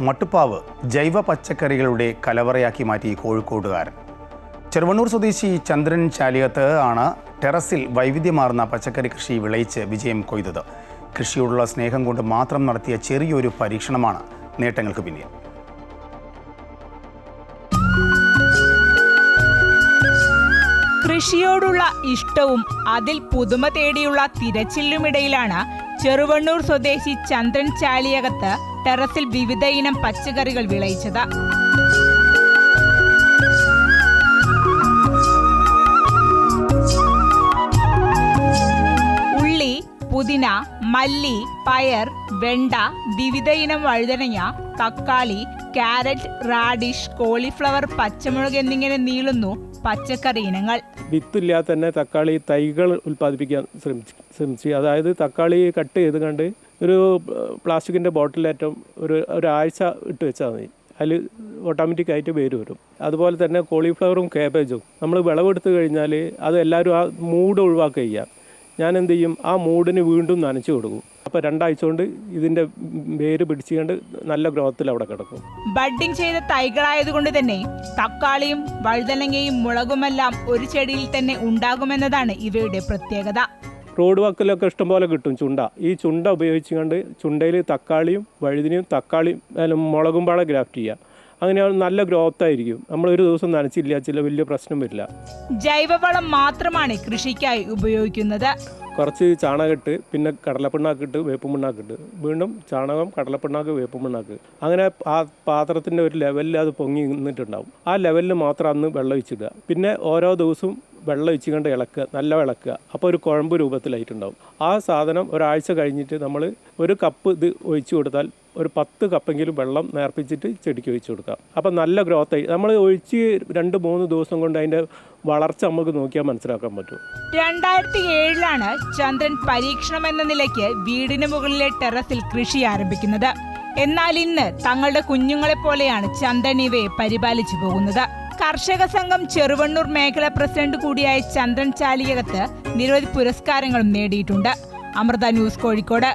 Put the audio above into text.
മട്ടുപ്പാവ് ജൈവ പച്ചക്കറികളുടെ കലവറയാക്കി മാറ്റി കോഴിക്കോടുകാരൻ. ചെറുവണ്ണൂർ സ്വദേശി ചന്ദ്രൻ ചാലിയത്ത് ആണ് ടെറസിൽ വൈവിധ്യമാർന്ന പച്ചക്കറി കൃഷി വിളയിച്ച് വിജയം കൊയ്തത്. കൃഷിയോടുള്ള സ്നേഹം കൊണ്ട് മാത്രം നടത്തിയ ചെറിയൊരു പരീക്ഷണമാണ് നേട്ടങ്ങൾക്ക് പിന്നിൽ. കൃഷിയോടുള്ള ഇഷ്ടവും അതിൽ പുതുമ തേടിയുള്ള തിരച്ചിലുമിടയിലാണ് ചെറുവണ്ണൂർ സ്വദേശി ചന്ദ്രൻ ചാലിയകത്ത് ടെറസിൽ വിവിധ ഇനം പച്ചക്കറികൾ വിളയിച്ചത്. ഉള്ളി പുതിന മല്ലി പയർ വെണ്ട വിവിധയിനം വഴുതനങ്ങ തക്കാളി കാരറ്റ് റാഡിഷ് കോളിഫ്ലവർ പച്ചമുളക് എന്നിങ്ങനെ നീളുന്നു പച്ചക്കറി ഇനങ്ങൾ. വിത്തില്ലാതെ തന്നെ തക്കാളി തൈകൾ ഉൽപ്പാദിപ്പിക്കാൻ ശ്രമിച്ചു അതായത് തക്കാളി കട്ട് ചെയ്ത് കണ്ട് ഒരു പ്ലാസ്റ്റിക്കിന്റെ ബോട്ടിലേറ്റം ഒരു ഒരാഴ്ച ഇട്ട് വെച്ചാൽ മതി. അതിൽ ഓട്ടോമാറ്റിക് ആയിട്ട് വേര് വരും. അതുപോലെ തന്നെ കോളിഫ്ലവറും കാബേജും. നമ്മൾ വിളവെടുത്ത് കഴിഞ്ഞാൽ അത് എല്ലാവരും ആ മൂഡ് ഒഴിവാക്കുക ചെയ്യുക ഞാൻ എന്ത് ചെയ്യും? ആ മൂഡിന് വീണ്ടും നനച്ചു കൊടുക്കും. അപ്പോൾ രണ്ടാഴ്ച കൊണ്ട് ഇതിന്റെ വേര് പിടിച്ചുകൊണ്ട് നല്ല ഗ്രോത്തിൽ അവിടെ കിടക്കും. ബഡ്ഡിങ് ചെയ്ത തൈകളായതുകൊണ്ട് തന്നെ തക്കാളിയും വഴുതനങ്ങയും മുളകുമെല്ലാം ഒരു ചെടിയിൽ തന്നെ ഉണ്ടാകുമെന്നതാണ് ഇവയുടെ പ്രത്യേകത. റോഡ് വക്കിലൊക്കെ ഇഷ്ടംപോലെ കിട്ടും ചുണ്ട. ഈ ചുണ്ട ഉപയോഗിച്ചുകൊണ്ട് ചുണ്ടയിൽ തക്കാളിയും വഴുതിനും തക്കാളിയും മുളകും പാടെ ഗ്രാഫ്റ്റ് ചെയ്യുക അങ്ങനെ നല്ല ഗ്രോത്ത് ആയിരിക്കും. നമ്മൾ ഒരു ദിവസം നനച്ചില്ല ചില വലിയ പ്രശ്നം വരില്ല. ജൈവവളം മാത്രമാണ് കൃഷിക്കായി ഉപയോഗിക്കുന്നത്. കുറച്ച് ചാണകമിട്ട് പിന്നെ കടലപ്പിണ്ണാക്കിട്ട് വേപ്പും പിണ്ണാക്കിട്ട് വീണ്ടും ചാണകം കടലപ്പിണ്ണാക്ക് വേപ്പും പിണ്ണാക്ക് അങ്ങനെ ആ പാത്രത്തിന്റെ ഒരു ലെവലിൽ അത് പൊങ്ങി നിന്നിട്ടുണ്ടാവും. ആ ലെവലിൽ മാത്രം അന്ന് വെള്ളം ഒഴിച്ചിടുക. പിന്നെ ഓരോ ദിവസവും വെള്ളം ഒഴിച്ച് കണ്ട് ഇളക്കുക നല്ല ഇളക്കുക അപ്പോൾ ഒരു കുഴമ്പ് രൂപത്തിലായിട്ടുണ്ടാവും. ആ സാധനം ഒരാഴ്ച കഴിഞ്ഞിട്ട് നമ്മൾ ഒരു കപ്പ് ഇത് ഒഴിച്ചു കൊടുത്താൽ ഒരു പത്ത് കപ്പെങ്കിലും വെള്ളം നേർപ്പിച്ചിട്ട് ചെടിക്ക് ഒഴിച്ചു കൊടുക്കാം. അപ്പം നല്ല ഗ്രോത്ത് ആയി നമ്മൾ ഒഴിച്ച് രണ്ട് മൂന്ന് ദിവസം കൊണ്ട് അതിന്റെ വളർച്ച നമുക്ക് നോക്കിയാൽ മനസ്സിലാക്കാൻ പറ്റും. രണ്ടായിരത്തി ഏഴിലാണ് ചന്ദ്രൻ പരീക്ഷണം എന്ന നിലയ്ക്ക് വീടിന് മുകളിലെ ടെറസിൽ കൃഷി ആരംഭിക്കുന്നത്. എന്നാൽ ഇന്ന് തങ്ങളുടെ കുഞ്ഞുങ്ങളെ പോലെയാണ് ചന്ദ്രൻ ഇവയെ പരിപാലിച്ചു പോകുന്നത്. കർഷക സംഘം ചെറുവണ്ണൂർ മേഖല പ്രസിഡന്റ് കൂടിയായ ചന്ദ്രൻ ചാലിയകത്ത് നിരവധി പുരസ്കാരങ്ങളും നേടിയിട്ടുണ്ട്. അമൃത ന്യൂസ് കോഴിക്കോട്.